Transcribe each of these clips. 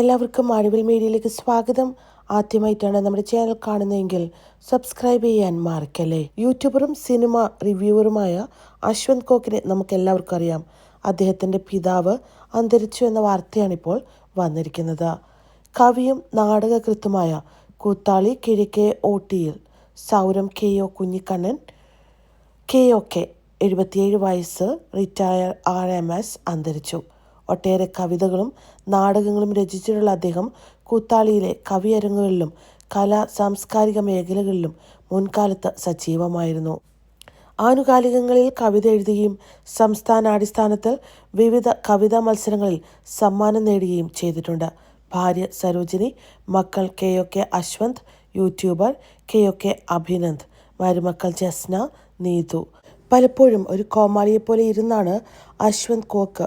എല്ലാവർക്കും അഴിവിൽ മീഡിയയിലേക്ക് സ്വാഗതം. ആദ്യമായിട്ടാണ് നമ്മുടെ ചാനൽ കാണുന്നതെങ്കിൽ സബ്സ്ക്രൈബ് ചെയ്യാൻ മറക്കല്ലേ? യൂട്യൂബറും സിനിമ റിവ്യൂവറുമായ അശ്വന്ത് കോക്കിനെ നമുക്ക് എല്ലാവർക്കും അറിയാം. അദ്ദേഹത്തിന്റെ പിതാവ് അന്തരിച്ചു എന്ന വാർത്തയാണിപ്പോൾ വന്നിരിക്കുന്നത്. കവിയും നാടകകൃത്തുമായ കൂത്താളി കിഴക്കേ ഓട്ടിയിൽ സൗരം K O Kunhikannan K O K എഴുപത്തിയേഴ് വയസ്സ് റിട്ടയർ ആർ എം എസ് അന്തരിച്ചു. ഒട്ടേറെ കവിതകളും നാടകങ്ങളും രചിച്ചിട്ടുള്ള അദ്ദേഹം കൂത്താളിയിലെ കവിയരങ്ങുകളിലും കലാ സാംസ്കാരിക മേഖലകളിലും മുൻകാലത്ത് സജീവമായിരുന്നു. ആനുകാലികങ്ങളിൽ കവിത എഴുതുകയും സംസ്ഥാനാടിസ്ഥാനത്തിൽ വിവിധ കവിതാ മത്സരങ്ങളിൽ സമ്മാനം നേടുകയും ചെയ്തിട്ടുണ്ട്. ഭാര്യ സരോജിനി മക്കൾ K O K Ashwanth YouTuber K O K Abhinand മരുമക്കൾ ജസ്ന നീതു. പലപ്പോഴും ഒരു കോമാളിയെപ്പോലെ ഇരുന്നാണ് അശ്വന്ത് കോക്ക്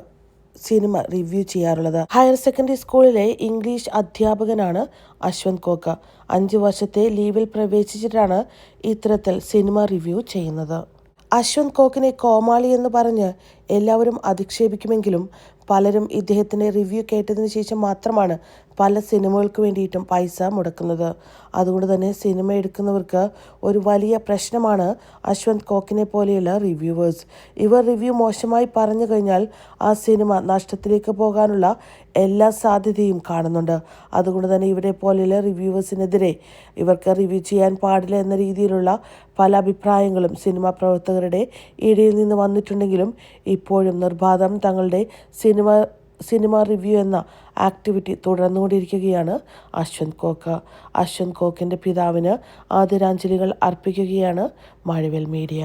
സിനിമ റിവ്യൂ ചെയ്യാറുള്ളത്. ഹയർ സെക്കൻഡറി സ്കൂളിലെ ഇംഗ്ലീഷ് അധ്യാപകനാണ് അശ്വന്ത് കോക്ക. അഞ്ച് വർഷത്തെ ലീവിൽ പ്രവേശിച്ചിട്ടാണ് ഇത്തരത്തിൽ സിനിമ റിവ്യൂ ചെയ്യുന്നത്. അശ്വന്ത് കോക്കിനെ കോമാളി എന്ന് പറഞ്ഞ് എല്ലാവരും അധിക്ഷേപിക്കുമെങ്കിലും പലരും ഇദ്ദേഹത്തിന്റെ റിവ്യൂ കേട്ടതിന് ശേഷം മാത്രമാണ് പല സിനിമകൾക്ക് വേണ്ടിയിട്ടും പൈസ മുടക്കുന്നത്. അതുകൊണ്ട് തന്നെ സിനിമ എടുക്കുന്നവർക്ക് ഒരു വലിയ പ്രശ്നമാണ് അശ്വന്ത് കോക്കിനെ പോലെയുള്ള റിവ്യൂവേഴ്സ് ഇവർ റിവ്യൂ മോശമായി പറഞ്ഞു കഴിഞ്ഞാൽ ആ സിനിമ നഷ്ടത്തിലേക്ക് പോകാനുള്ള എല്ലാ സാധ്യതയും കാണുന്നുണ്ട്. അതുകൊണ്ട് തന്നെ ഇവരെ പോലെയുള്ള റിവ്യൂവേഴ്സിനെതിരെ ഇവർക്ക് റിവ്യൂ ചെയ്യാൻ പാടില്ല എന്ന രീതിയിലുള്ള പല അഭിപ്രായങ്ങളും സിനിമാ പ്രവർത്തകരുടെ ഇടയിൽ നിന്ന് വന്നിട്ടുണ്ടെങ്കിലും ഇപ്പോഴും നിർബാധം തങ്ങളുടെ സിനിമ സിനിമ റിവ്യൂ എന്ന ആക്ടിവിറ്റി തുടർന്നുകൊണ്ടിരിക്കുകയാണ് അശ്വന്ത് കോക്ക്. അശ്വന്ത് കോക്കിന്റെ പിതാവിന് ആദരാഞ്ജലികൾ അർപ്പിക്കുകയാണ് മഴവിൽ മീഡിയ.